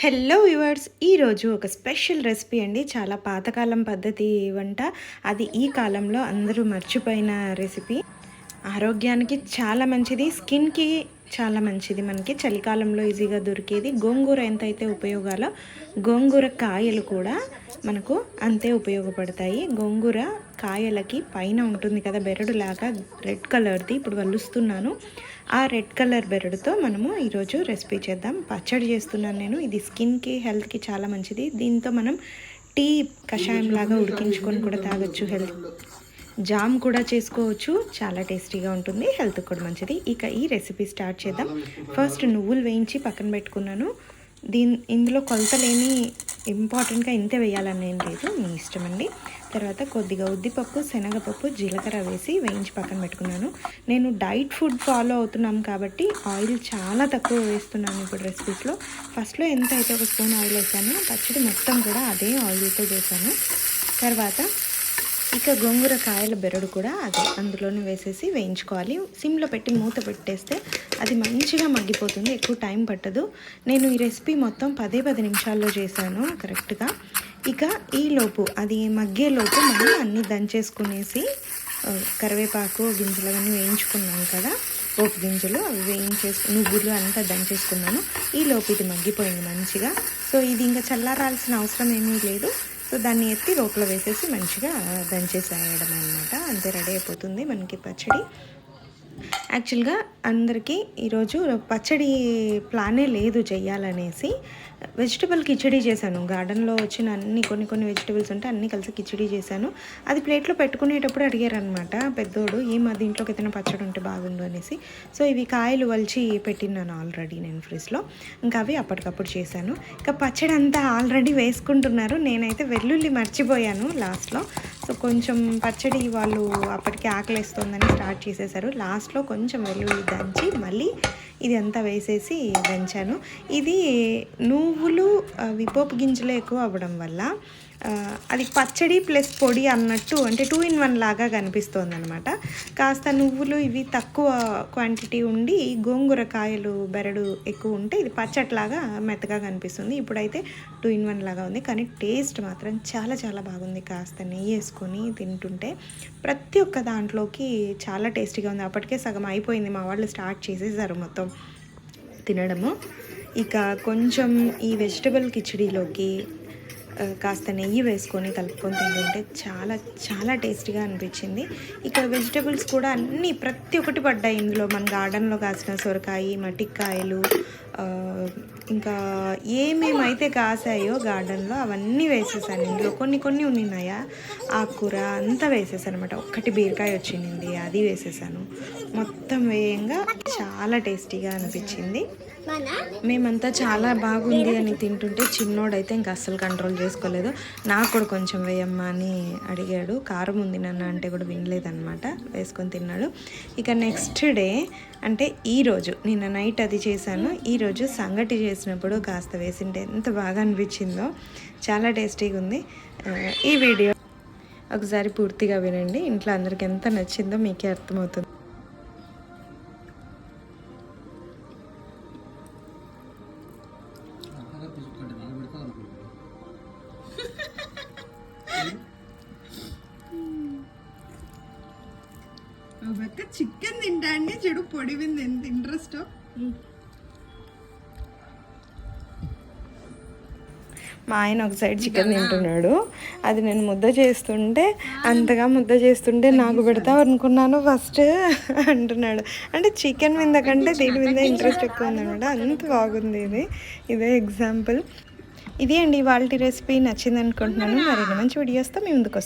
Hello viewers ఈరోజు ఒక special recipe అండి. చాలా పాతకాలం పద్ధతి వంట. అది ఈ కాలంలో అందరూ మర్చిపోయిన రెసిపీ. ఆరోగ్యానికి చాలా మంచిది స్కిన్కి చాలా మంచిది. మనకి చలికాలంలో ఈజీగా దొరికేది గోంగూర ఎంతైతే ఉపయోగాలో గోంగూర కాయలు కూడా మనకు అంతే ఉపయోగపడతాయి. గోంగూర కాయలకి పైన ఉంటుంది కదా బెరడులాగా రెడ్ కలర్ది. ఇప్పుడు వలుస్తున్నాను. ఆ రెడ్ కలర్ బెరడుతో మనము ఈరోజు రెసిపీ చేద్దాం. పచ్చడి చేస్తున్నాను నేను. ఇది స్కిన్కి హెల్త్కి చాలా మంచిది. దీంతో మనం టీ కషాయం లాగా ఉడికించుకొని కూడా తాగొచ్చు హెల్త్ జామ్ కూడా చేసుకోవచ్చు. చాలా టేస్టీగా ఉంటుంది. హెల్త్ కూడా మంచిది. ఇక ఈ రెసిపీ స్టార్ట్ చేద్దాం. ఫస్ట్ నువ్వులు వేయించి పక్కన పెట్టుకున్నాను. దీని ఇందులో కొలతలేని ఇంపార్టెంట్గా ఇంతే వేయాలని ఏం లేదు. మీ ఇష్టం అండి. తర్వాత కొద్దిగా ఉద్దిపప్పు శనగపప్పు జీలకర్ర వేసి వేయించి పక్కన పెట్టుకున్నాను. నేను డైట్ ఫుడ్ ఫాలో అవుతున్నాం కాబట్టి ఆయిల్ చాలా తక్కువ వేస్తున్నాను ఇప్పుడు రెసిపీస్లో. ఫస్ట్లో ఎంత అయితే ఒక స్పూన్ ఆయిల్ వేసాను పచ్చడి మొత్తం కూడా అదే ఆయిల్తో చేశాను. తర్వాత ఇక గోంగూర కాయల బెరడు కూడా అదే అందులోనే వేసేసి వేయించుకోవాలి. సిమ్లో పెట్టి మూత పెట్టేస్తే అది మంచిగా మగ్గిపోతుంది ఎక్కువ టైం పట్టదు. నేను ఈ రెసిపీ మొత్తం పదే పది నిమిషాల్లో చేశాను కరెక్ట్గా. ఇక ఈ లోపు అది మగ్గే లోపు మనం అన్నీ దంచేసుకునేసి కరివేపాకు గింజలు అవన్నీ వేయించుకున్నాం కదా. పోపు గింజలు అవి వేయించేసి నువ్వులు అంతా దంచేసుకున్నాను. ఈ లోపు ఇది మగ్గిపోయింది మంచిగా. సో ఇది ఇంకా చల్లారాల్సిన అవసరం ఏమీ లేదు. సో దాన్ని ఎత్తి లోపల వేసేసి మంచిగా దంచేసి వేయడం అనమాట అంతే రెడీ అయిపోతుంది మనకి పచ్చడి. యాక్చువల్గా అందరికీ ఈరోజు పచ్చడి ప్లానే లేదు చెయ్యాలనేసి వెజిటబుల్ కిచడీ చేశాను. గార్డెన్లో వచ్చిన అన్ని కొన్ని కొన్ని వెజిటబుల్స్ ఉంటే అన్నీ కలిసి కిచడీ చేశాను. అది ప్లేట్లో పెట్టుకునేటప్పుడు అడిగారనమాట పెద్దోడు ఈ మా దీంట్లోకి ఏదైనా పచ్చడి ఉంటే బాగుండు అనేసి. సో ఇవి కాయలు వలిచి పెట్టినాను ఆల్రెడీ నేను ఫ్రిడ్జ్లో. ఇంకా అవి అప్పటికప్పుడు చేశాను. ఇంకా పచ్చడి అంతా ఆల్రెడీ వేసుకుంటున్నారు. నేనైతే వెల్లుల్లి మర్చిపోయాను లాస్ట్లో. సో కొంచెం పచ్చడి వాళ్ళు అప్పటికే ఆకలిస్తుందని స్టార్ట్ చేసేసారు. లాస్ట్లో కొంచెం వెల్లుల్లి దంచి మళ్ళీ ఇది అంతా వేసేసి దంచాను. ఇది నువ్వులు విపోపు గింజలు ఎక్కువ అవ్వడం వల్ల అది పచ్చడి ప్లస్ పొడి అన్నట్టు అంటే టూ ఇన్ వన్ లాగా కనిపిస్తుంది అనమాట కాస్త నువ్వులు ఇవి తక్కువ క్వాంటిటీ ఉండి గోంగూర కాయలు బెరడు ఎక్కువ ఉంటే ఇది పచ్చట్లాగా మెత్తగా కనిపిస్తుంది. ఇప్పుడైతే టూ ఇన్ వన్ లాగా ఉంది. కానీ టేస్ట్ మాత్రం చాలా చాలా బాగుంది. కాస్త నెయ్యి వేసుకుని తింటుంటే ప్రతి ఒక్క దాంట్లోకి చాలా టేస్టీగా ఉంది. అప్పటికే సగం అయిపోయింది. మా వాళ్ళు స్టార్ట్ చేసేసారు మొత్తం తినడము. ఇక కొంచెం ఈ వెజిటబుల్ కిచడీలోకి కాస్త నెయ్యి వేసుకొని కలుపుకొని తింటుంటే చాలా చాలా టేస్టీగా అనిపించింది. ఇక వెజిటబుల్స్ కూడా అన్నీ ప్రతి ఒక్కటి పడ్డాయి. ఇందులో మన గార్డెన్లో కాసిన సొరకాయ మటిక్కాయలు ఇంకా ఏమేమైతే కాసాయో గార్డెన్లో అవన్నీ వేసేసాను. ఇందులో కొన్ని కొన్ని ఉన్నాయా ఆకుకూర అంతా వేసేసాను అనమాట ఒక్కటి బీరకాయ వచ్చింది. అది వేసేసాను. మొత్తం వేయంగా చాలా టేస్టీగా అనిపించింది. మేమంతా చాలా బాగుంది అని తింటుంటే చిన్నోడైతే ఇంకా అస్సలు కంట్రోల్ చేసుకోలేదు. నాకు కూడా కొంచెం వేయమ్మా అని అడిగాడు. కారం ఉంది నన్ను అంటే కూడా వినలేదన్నమాట. వేసుకొని తిన్నాడు. ఇక నెక్స్ట్ డే అంటే ఈరోజు నిన్న నైట్ అది చేశాను. ఈరోజు సంగటి చేసినప్పుడు కాస్త వేసింటే ఎంత బాగా అనిపించిందో. చాలా టేస్టీగా ఉంది. ఈ వీడియో ఒకసారి పూర్తిగా వినండి. ఇంట్లో అందరికి ఎంత నచ్చిందో మీకే అర్థమవుతుంది. బెక్క చికెన్ తింటా అండి. చెడు పొడివింది ఎంత ఇంట్రెస్ట్ మా ఆయన ఒక సైడ్ చికెన్ తింటున్నాడు. అది నేను ముద్ద చేస్తుంటే అంతగా ముద్ద చేస్తుంటే నాకు పెడతావు అనుకున్నాను ఫస్ట్ అంటున్నాడు. అంటే చికెన్ మీద కంటే దీని మీద ఇంట్రెస్ట్ ఎక్కువ ఉందన్నమాట. అంత బాగుంది ఇది. ఇదే ఎగ్జాంపుల్ ఇది అండి వాళ్ళ రెసిపీ నచ్చింది అనుకుంటున్నాను మరిన్ని మంచి వీడియోస్తో మీ ముందుకు